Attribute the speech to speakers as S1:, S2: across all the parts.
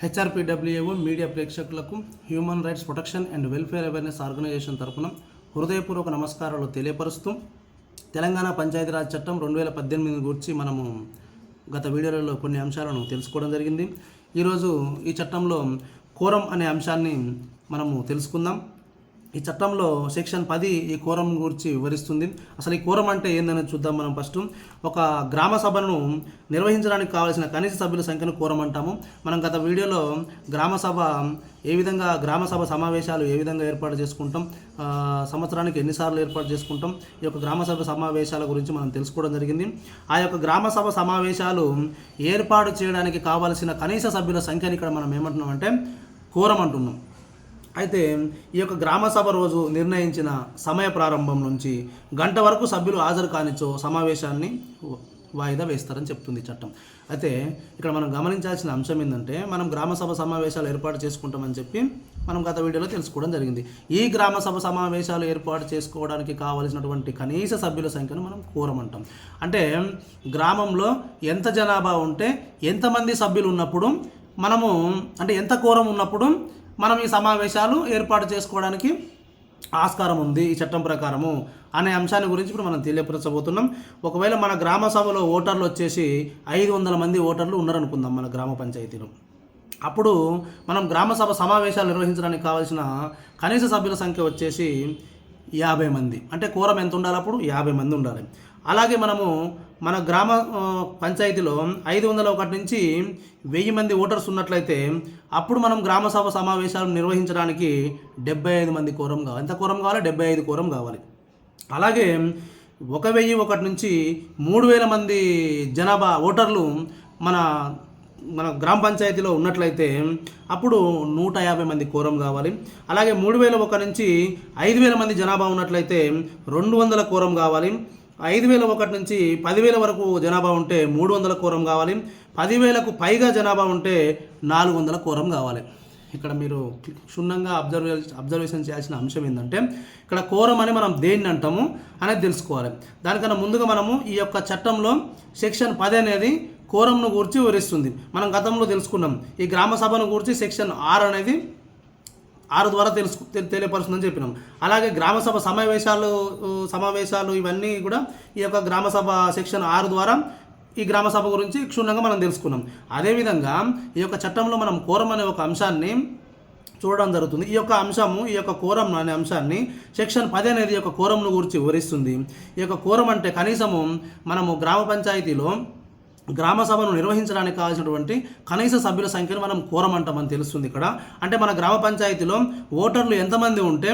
S1: హెచ్ఆర్పిడబ్ల్యూఏఓ media ప్రేక్షకులకు human rights protection and welfare awareness organisation తరఫున హృదయపూర్వక నమస్కారాలు తెలియపరుస్తూ తెలంగాణ పంచాయతీరాజ్ చట్టం రెండు వేల పద్దెనిమిది గురించి మనము గత వీడియోలలో కొన్ని అంశాలను తెలుసుకోవడం జరిగింది. ఈరోజు ఈ చట్టంలో కోరం అనే అంశాన్ని మనము తెలుసుకుందాం. ఈ చట్టంలో సెక్షన్ పది ఈ కోరం గురించి వివరిస్తుంది. అసలు ఈ కోరం అంటే ఏందని చూద్దాం మనం ఫస్ట్. ఒక గ్రామ సభను నిర్వహించడానికి కావాల్సిన కనీస సభ్యుల సంఖ్యను కోరం అంటాము. మనం గత వీడియోలో గ్రామ సభ ఏ విధంగా గ్రామ సభ సమావేశాలు ఏ విధంగా ఏర్పాటు చేసుకుంటాం సంవత్సరానికి ఎన్నిసార్లు ఏర్పాటు చేసుకుంటాం ఈ యొక్క గ్రామ సభ సమావేశాల గురించి మనం తెలుసుకోవడం జరిగింది. ఆ యొక్క గ్రామ సభ సమావేశాలు ఏర్పాటు చేయడానికి కావాల్సిన కనీస సభ్యుల సంఖ్యను ఇక్కడ మనం ఏమంటున్నాం అంటే కోరం అంటున్నాం. అయితే ఈ యొక్క గ్రామ సభ రోజు నిర్ణయించిన సమయ ప్రారంభం నుంచి గంట వరకు సభ్యులు హాజరు కానిచో సమావేశాన్ని వాయిదా వేస్తారని చెప్తుంది చట్టం. అయితే ఇక్కడ మనం గమనించాల్సిన అంశం ఏంటంటే మనం గ్రామ సభ సమావేశాలు ఏర్పాటు చేసుకుంటామని చెప్పి మనం గత వీడియోలో తెలుసుకోవడం జరిగింది. ఈ గ్రామ సభ సమావేశాలు ఏర్పాటు చేసుకోవడానికి కావలసినటువంటి కనీస సభ్యుల సంఖ్యను మనం కోరమంటాం. అంటే గ్రామంలో ఎంత జనాభా ఉంటే ఎంతమంది సభ్యులు ఉన్నప్పుడు మనము అంటే ఎంత కోరం ఉన్నప్పుడు మనం ఈ సమావేశాలు ఏర్పాటు చేసుకోవడానికి ఆస్కారం ఉంది ఈ చట్టం ప్రకారము అనే అంశాన్ని గురించి ఇప్పుడు మనం తెలియపరచబోతున్నాం. ఒకవేళ మన గ్రామ సభలో ఓటర్లు వచ్చేసి ఐదు వందల మంది ఓటర్లు ఉన్నారనుకుందాం మన గ్రామ పంచాయతీలో. అప్పుడు మనం గ్రామ సభ సమావేశాలు నిర్వహించడానికి కావాల్సిన కనీస సభ్యుల సంఖ్య వచ్చేసి యాభై మంది. అంటే కూరం ఎంత ఉండాలి అప్పుడు? యాభై మంది ఉండాలి. అలాగే మనము మన గ్రామ పంచాయతీలో ఐదు వందల ఒకటి నుంచి వెయ్యి మంది ఓటర్స్ ఉన్నట్లయితే అప్పుడు మనం గ్రామ సభ సమావేశాలు నిర్వహించడానికి డెబ్బై ఐదు మంది కోరం కావాలి. ఎంత కోరం కావాలి? డెబ్బై ఐదు కోరం కావాలి. అలాగే ఒక వెయ్యి ఒకటి నుంచి మూడు వేల మంది జనాభా ఓటర్లు మన మన గ్రామ పంచాయతీలో ఉన్నట్లయితే అప్పుడు నూట యాభై మంది కోరం కావాలి. అలాగే మూడు వేల ఒక నుంచి ఐదు వేల మంది జనాభా ఉన్నట్లయితే రెండు వందల కోరం కావాలి. ఐదు వేల ఒకటి నుంచి పదివేల వరకు జనాభా ఉంటే మూడు వందల కోరం కావాలి. పదివేలకు పైగా జనాభా ఉంటే నాలుగు వందల కోరం కావాలి. ఇక్కడ మీరు క్షుణ్ణంగా అబ్జర్వే అబ్జర్వేషన్ చేయాల్సిన అంశం ఏంటంటే ఇక్కడ కోరం అని మనం దేన్ని అంటాము అనేది తెలుసుకోవాలి. దానికన్నా ముందుగా మనము ఈ యొక్క చట్టంలో సెక్షన్ పది అనేది కోరంను గురించి వివరిస్తుంది. మనం గతంలో తెలుసుకున్నాం. ఈ గ్రామ సభను గురించి సెక్షన్ ఆరు అనేది ఆరు ద్వారా తెలుసు తెలియపరుస్తుందని చెప్పినాం. అలాగే గ్రామసభ సమావేశాలు సమావేశాలు ఇవన్నీ కూడా ఈ యొక్క గ్రామసభ సెక్షన్ ఆరు ద్వారా ఈ గ్రామ సభ గురించి క్షుణ్ణంగా మనం తెలుసుకున్నాం. అదేవిధంగా ఈ యొక్క చట్టంలో మనం కోరం అనే ఒక అంశాన్ని చూడడం జరుగుతుంది. ఈ యొక్క అంశము ఈ యొక్క కోరం అనే అంశాన్ని సెక్షన్ పది అనేది ఈ యొక్క కోరంను గురించి వివరిస్తుంది. ఈ యొక్క కోరం అంటే కనీసము మనము గ్రామ పంచాయతీలో గ్రామ సభను నిర్వహించడానికి కావాల్సినటువంటి కనీస సభ్యుల సంఖ్యను మనం కోరమంటామని తెలుస్తుంది ఇక్కడ. అంటే మన గ్రామ పంచాయతీలో ఓటర్లు ఎంతమంది ఉంటే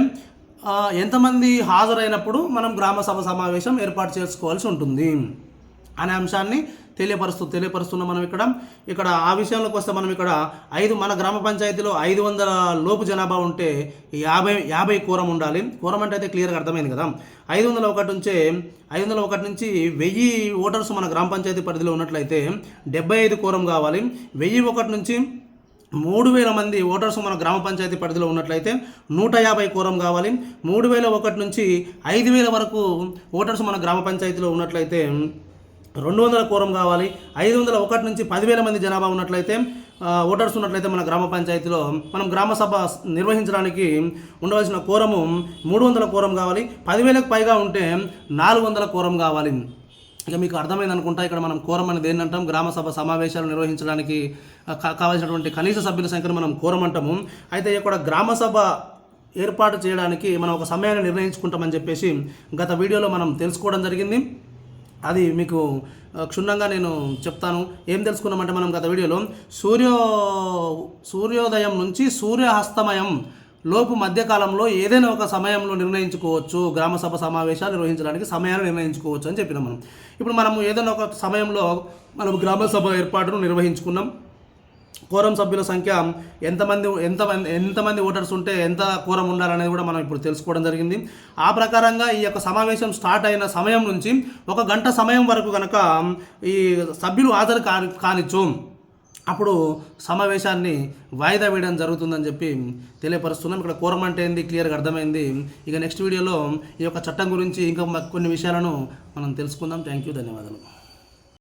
S1: ఎంతమంది హాజరైనప్పుడు మనం గ్రామ సభ సమావేశం ఏర్పాటు చేసుకోవాల్సి ఉంటుంది. అనే అంశాన్ని తెలియపరుస్తూ తెలియపరుస్తున్నాం మనం ఇక్కడ. ఇక్కడ ఆ విషయంలోకి వస్తే మనం ఇక్కడ ఐదు మన గ్రామ పంచాయతీలో ఐదు వందల లోపు జనాభా ఉంటే యాభై యాభై కోరం ఉండాలి. కూరం అంటే అయితే క్లియర్గా అర్థమైంది కదా. ఐదు వందల ఒకటి నుంచే ఐదు వందల ఒకటి నుంచి వెయ్యి ఓటర్స్ మన గ్రామ పంచాయతీ పరిధిలో ఉన్నట్లయితే డెబ్బై ఐదు కూరం కావాలి. వెయ్యి ఒకటి నుంచి మూడు వేల మంది ఓటర్స్ మన గ్రామ పంచాయతీ పరిధిలో ఉన్నట్లయితే నూట యాభై కోరం కావాలి. మూడు వేల ఒకటి నుంచి ఐదు వేల వరకు ఓటర్స్ మన గ్రామ పంచాయతీలో ఉన్నట్లయితే రెండు వందల కోరం కావాలి. ఐదు వందల ఒకటి నుంచి పదివేల మంది జనాభా ఉన్నట్లయితే ఓటర్స్ ఉన్నట్లయితే మన గ్రామ పంచాయతీలో మనం గ్రామ సభ నిర్వహించడానికి ఉండవలసిన కోరము మూడు వందల కోరం కావాలి. పదివేలకు పైగా ఉంటే నాలుగు వందల కోరం కావాలి. ఇక మీకు అర్థమైంది అనుకుంటా ఇక్కడ మనం కోరం అనేది ఏంటంటాం? గ్రామ సభ సమావేశాలు నిర్వహించడానికి కావాల్సినటువంటి కనీస సభ్యుల సంఖ్యను మనం కోరం అంటాము. అయితే ఇక్కడ గ్రామ సభ ఏర్పాటు చేయడానికి మనం ఒక సమయాన్ని నిర్ణయించుకుంటామని చెప్పేసి గత వీడియోలో మనం తెలుసుకోవడం జరిగింది. అది మీకు క్షుణ్ణంగా నేను చెప్తాను. ఏం తెలుసుకున్నామంటే మనం గత వీడియోలో సూర్యో సూర్యోదయం నుంచి సూర్యాస్తమయం లోపు మధ్యకాలంలో ఏదైనా ఒక సమయంలో నిర్ణయించుకోవచ్చు. గ్రామ సభ సమావేశాలు నిర్వహించడానికి సమయాన్ని నిర్ణయించుకోవచ్చు అని చెప్పినాం మనం. ఇప్పుడు మనము ఏదైనా ఒక సమయంలో మనం గ్రామ సభ ఏర్పాటును నిర్వహించుకున్నాం. కోరం సభ్యుల సంఖ్య ఎంతమంది ఎంతమంది ఎంతమంది ఓటర్స్ ఉంటే ఎంత కోరం ఉండాలనేది కూడా మనం ఇప్పుడు తెలుసుకోవడం జరిగింది. ఆ ప్రకారంగా ఈ యొక్క సమావేశం స్టార్ట్ అయిన సమయం నుంచి ఒక గంట సమయం వరకు కనుక ఈ సభ్యులు హాజరు కాని కానిచ్చు. అప్పుడు సమావేశాన్ని వాయిదా వేయడం జరుగుతుందని చెప్పి తెలియపరుస్తున్నాం. ఇక్కడ కోరం అంటే ఏంది? క్లియర్గా అర్థమైంది. ఇక నెక్స్ట్ వీడియోలో ఈ యొక్క చట్టం గురించి ఇంకా కొన్ని విషయాలను మనం తెలుసుకుందాం. Thank you. ధన్యవాదాలు.